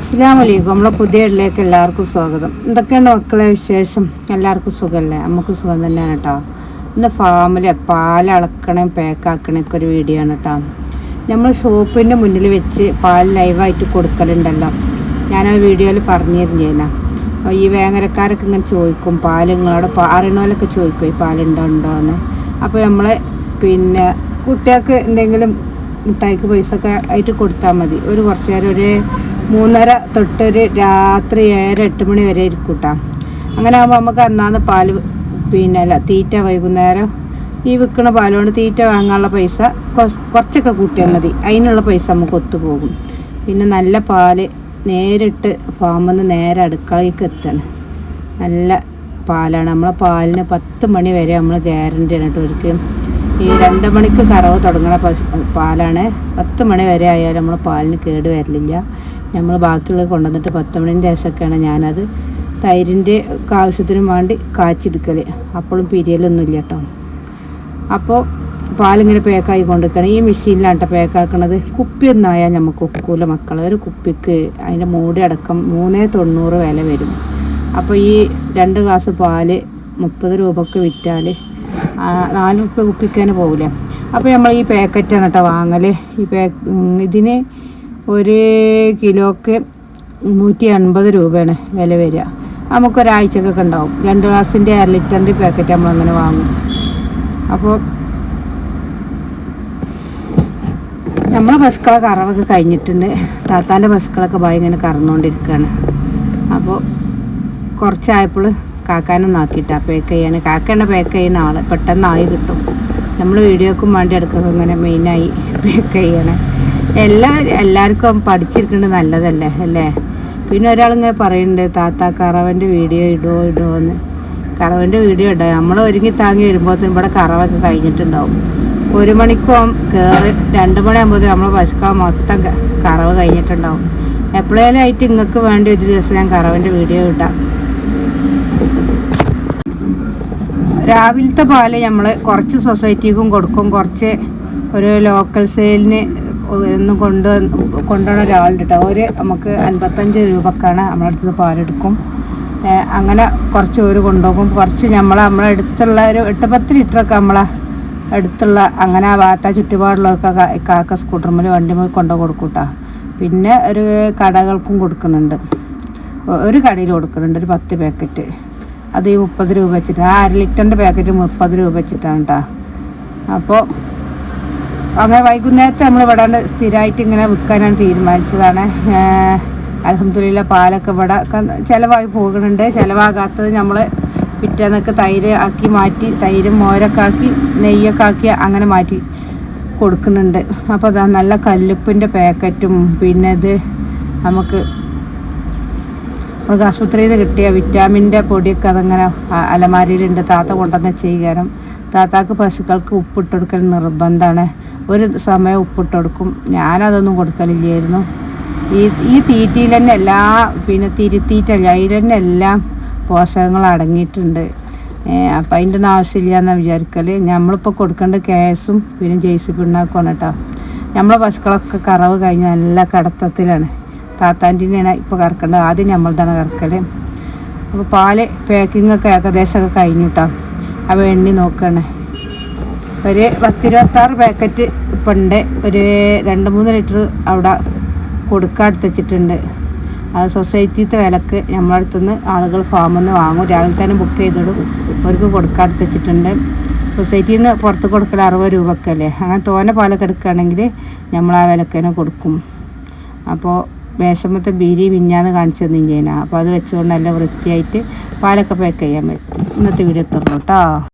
അസ്സാം വലൈക്കും നമ്മളെ പുതിയ ഇടയിലേക്ക് എല്ലാവർക്കും സ്വാഗതം. എന്തൊക്കെയാണ് മക്കളെ വിശേഷം? എല്ലാവർക്കും സുഖമല്ലേ നമുക്ക് സുഖം തന്നെയാണ് കേട്ടോ ഇന്ന് ഫാമിൽ പാൽ അളക്കണേ പാക്കാക്കണൊക്കെ ഒരു വീഡിയോ ആണ് കേട്ടോ നമ്മൾ ഷോപ്പിന്റെ മുന്നിൽ വെച്ച് പാൽ ലൈവായിട്ട് കൊടുക്കലുണ്ടല്ലോ. ഞാൻ ആ വീഡിയോയിൽ പറഞ്ഞിരുന്നേന. അപ്പോൾ ഈ വേങ്ങരക്കാരൊക്കെ ഇങ്ങനെ ചോദിക്കും പാൽ നിങ്ങളോട് അറിയണോലൊക്കെ ചോദിക്കും ഈ പാലുണ്ടോ ഉണ്ടോ എന്ന്. അപ്പോൾ നമ്മൾ പിന്നെ കുട്ടികൾക്ക് എന്തെങ്കിലും മിഠായിക്ക് പൈസ ഒക്കെ ആയിട്ട് കൊടുത്താൽ മതി. ഒരു കുറച്ച് നേരം ഒരു മൂന്നര തൊട്ടൊരു രാത്രി ഏഴര എട്ട് മണി വരെ ഇരിക്കും കേട്ടോ അങ്ങനെ ആകുമ്പോൾ നമുക്ക് അന്നാന്ന് പാൽ പിന്നെ അല്ല തീറ്റ വൈകുന്നേരം ഈ വിൽക്കണ പാലുകൊണ്ട് തീറ്റ വാങ്ങാനുള്ള പൈസ കുറച്ചൊക്കെ കൂട്ടിയാൽ മതി. അതിനുള്ള പൈസ നമുക്ക് ഒത്തുപോകും പിന്നെ നല്ല പാൽ നേരിട്ട് ഫാമിൽ നിന്ന് നേരെ അടുക്കളയ്ക്ക് എത്തണം. നല്ല പാലാണ്. നമ്മളെ പാലിന് പത്ത് മണി വരെ നമ്മൾ ഗ്യാരണ്ടി ആണ് കേട്ടോ ഒരിക്കലും ഈ രണ്ട് മണിക്ക് കറവ് തുടങ്ങുന്ന പാലാണ്. പത്ത് മണി വരെ ആയാലും നമ്മൾ പാലിന് കേട് വരലില്ല. നമ്മൾ ബാക്കിയുള്ളത് കൊണ്ടുവന്നിട്ട് പത്തമണിന്റെ രസമൊക്കെയാണ് ഞാനത് തൈരിന്റെ ആവശ്യത്തിനും വേണ്ടി കാച്ചെടുക്കൽ അപ്പോഴും പിരിയലൊന്നുമില്ല കേട്ടോ. അപ്പോൾ പാലിങ്ങനെ പാക്കായി കൊണ്ടിരിക്കണം ഈ മെഷീനിലാണ് കേട്ടോ പേക്കാക്കണത്. കുപ്പി ഒന്നായാൽ നമുക്ക് ഒക്കൂല മക്കൾ ഒരു കുപ്പിക്ക് അതിന്റെ മൂടി അടക്കം മൂന്നേ തൊണ്ണൂറ് വില വരും. അപ്പോൾ ഈ രണ്ട് ഗ്ലാസ് പാൽ മുപ്പത് രൂപക്ക് വിറ്റാൽ നാല് മുപ്പത് കുപ്പിക്കാൻ പോകില്ലേ അപ്പോൾ നമ്മൾ ഈ പാക്കറ്റാണ് കേട്ടോ വാങ്ങൽ. ഈ പാക്ക് ഇതിന് ഒരു കിലോക്ക് നൂറ്റി എൺപത് രൂപയാണ് വില വരിക. നമുക്കൊരാഴ്ചക്കൊക്കെ ഉണ്ടാവും. രണ്ട് ഗ്ലാസിന്റെ അര ലിറ്ററിന്റെ പാക്കറ്റ് നമ്മളങ്ങനെ വാങ്ങും. അപ്പോൾ നമ്മളെ ബസ്സുകളെ കറവൊക്കെ കഴിഞ്ഞിട്ടുണ്ട്. താത്താന്റെ ബസ്സുകളൊക്കെ പോയി ഇങ്ങനെ കറന്നുകൊണ്ടിരിക്കുകയാണ്. അപ്പോൾ കുറച്ചായപ്പോൾ കാക്കാനെ നോക്കിയിട്ടാ പേക്ക് ചെയ്യാൻ കാക്കേനെ പേക്ക് ചെയ്യുന്ന ആൾ പെട്ടെന്നായി കിട്ടും. നമ്മൾ വീഡിയോക്കും വേണ്ടി എടുക്കുമ്പോൾ ഇങ്ങനെ മെയിനായി പേക്ക് ചെയ്യണേ. എല്ലാ എല്ലാവർക്കും പഠിച്ചിരിക്കുന്നത് നല്ലതല്ലേ അല്ലേ? പിന്നെ ഒരാളിങ്ങനെ പറയുന്നുണ്ട് താത്ത കറവന്റെ വീഡിയോ ഇടുമോ ഇടുമോ എന്ന്. കറവന്റെ വീഡിയോ ഇടാം. നമ്മൾ ഒരുങ്ങി താങ്ങി വരുമ്പോഴത്തേനും ഇവിടെ കറവൊക്കെ കഴിഞ്ഞിട്ടുണ്ടാവും. ഒരു മണിക്കും കയറി രണ്ട് മണിയാകുമ്പോൾ നമ്മൾ പശുക്കളെ മൊത്തം കറവ് കഴിഞ്ഞിട്ടുണ്ടാവും. എപ്പോഴേലും ആയിട്ട് നിങ്ങൾക്ക് വേണ്ടി ഒരു ദിവസം ഞാൻ കറവന്റെ വീഡിയോ ഇടാം. രാവിലത്തെ പാൽ നമ്മൾ കുറച്ച് സൊസൈറ്റിക്കും കൊടുക്കും. കുറച്ച് ഒരു ലോക്കൽ സെയിലിന് ഒന്ന് കൊണ്ട് കൊണ്ടുവന്ന ഒരാളുണ്ട് കേട്ടോ ഒരു നമുക്ക് അൻപത്തഞ്ച് രൂപക്കാണ് നമ്മളടുത്ത് പാലെടുക്കും. അങ്ങനെ കുറച്ച് ഓര് കൊണ്ടുപോകും. കുറച്ച് നമ്മൾ നമ്മളെ അടുത്തുള്ള ഒരു എട്ട് പത്ത് ലിറ്ററൊക്കെ നമ്മളെ അടുത്തുള്ള അങ്ങനെ ആ ഭാഗത്ത് ചുറ്റുപാടുള്ളവർക്കൊക്കെ കാക്ക സ്കൂട്ടർമേൽ വണ്ടി കൊണ്ടു കൊണ്ടുപോയി കൊടുക്കൂട്ടാ. പിന്നെ ഒരു കടകൾക്കും കൊടുക്കുന്നുണ്ട്. ഒരു കടയിൽ കൊടുക്കുന്നുണ്ട് ഒരു പത്ത് പാക്കറ്റ്. അത് ഈ മുപ്പത് രൂപ വെച്ചിട്ട് ആ അര ലിറ്ററിന്റെ പാക്കറ്റ് മുപ്പത് രൂപ വെച്ചിട്ടാണ് കേട്ടോ അപ്പോൾ അങ്ങനെ വൈകുന്നേരത്തെ നമ്മൾ ഇവിടെ സ്ഥിരമായിട്ട് ഇങ്ങനെ വിൽക്കാനാണ് തീരുമാനിച്ചതാണ്. അലഹമ്മദില്ല പാലൊക്കെ ഇവിടെ ചിലവായി പോകുന്നുണ്ട് ചിലവാകാത്തത് നമ്മൾ പിറ്റേന്നൊക്കെ തൈര് ആക്കി മാറ്റി തൈരും മോരൊക്കെ ആക്കി നെയ്യൊക്കെ ആക്കി അങ്ങനെ മാറ്റി കൊടുക്കുന്നുണ്ട്. അപ്പോൾ അതാ നല്ല കല്ലുപ്പിന്റെ പാക്കറ്റും പിന്നെ ഇത് നമുക്ക് നമുക്ക് ആശുപത്രിയിൽ നിന്ന് കിട്ടിയ വിറ്റാമിന്റെ പൊടിയൊക്കെ അതങ്ങനെ അലമാരിയിലുണ്ട്. താത്ത കൊണ്ടുവന്ന് ചെയ്യാനും താത്താക്ക് പശുക്കൾക്ക് ഉപ്പിട്ട് കൊടുക്കൽ നിർബന്ധമാണ് ഒരു സമയം ഉപ്പിട്ട് കൊടുക്കും ഞാനതൊന്നും കൊടുക്കലില്ലായിരുന്നു. ഈ ഈ തീറ്റയിൽ തന്നെ എല്ലാ പിന്നെ തിരുത്തീറ്റല്ല അതിൽ തന്നെ എല്ലാം പോഷകങ്ങൾ അടങ്ങിയിട്ടുണ്ട്. അപ്പം അതിന്റെ ഒന്നും ആവശ്യമില്ല എന്നാണ് വിചാരിക്കൽ നമ്മളിപ്പോൾ കൊടുക്കേണ്ട കേസും പിന്നെ ജെയ്സി പിണ്ണാക്കുമാണ് കേട്ടോ നമ്മളെ പശുക്കളൊക്കെ കറവ് കഴിഞ്ഞ് നല്ല കടത്തത്തിലാണ്. താത്താന്റെയാണ് ഇപ്പോൾ കറക്കേണ്ടത്. ആദ്യം നമ്മളുടെ കറക്കൽ അപ്പോൾ പാൽ പാക്കിംഗ് ഒക്കെ ഏകദേശമൊക്കെ കഴിഞ്ഞു കേട്ടോ അപ്പോൾ എണ്ണി നോക്കണേ. ഒരു പത്തിരുപത്താറ് പാക്കറ്റ് ഇപ്പം ഉണ്ട് ഒരു രണ്ട് മൂന്ന് ലിറ്റർ അവിടെ കൊടുക്കാൻ എടുത്ത് വെച്ചിട്ടുണ്ട്. അത് സൊസൈറ്റിത്തെ വിലക്ക് നമ്മളെ അടുത്തുനിന്ന് ആളുകൾ ഫാമിൽ നിന്ന് വാങ്ങും. രാവിലെ തന്നെ ബുക്ക് ചെയ്തിടും. അവർക്ക് കൊടുക്കാൻ എടുത്ത് വെച്ചിട്ടുണ്ട്. സൊസൈറ്റിയിൽ നിന്ന് പുറത്ത് കൊടുക്കൽ അറുപത് രൂപക്കല്ലേ? അങ്ങനെ തോനെ പാലൊക്കെ എടുക്കുകയാണെങ്കിൽ നമ്മൾ ആ വിലക്ക് തന്നെ കൊടുക്കും. അപ്പോൾ വേഷമത്തെ ബീരി മിഞ്ഞാന്ന് കാണിച്ചു തന്നിങ്ങനെ അപ്പോൾ അത് വെച്ചുകൊണ്ട് നല്ല വൃത്തിയായിട്ട് പാലൊക്കെ പാക്ക് ചെയ്യാൻ പറ്റും. ഇന്നത്തെ വീഡിയോ എത്തുള്ളൂ കേട്ടോ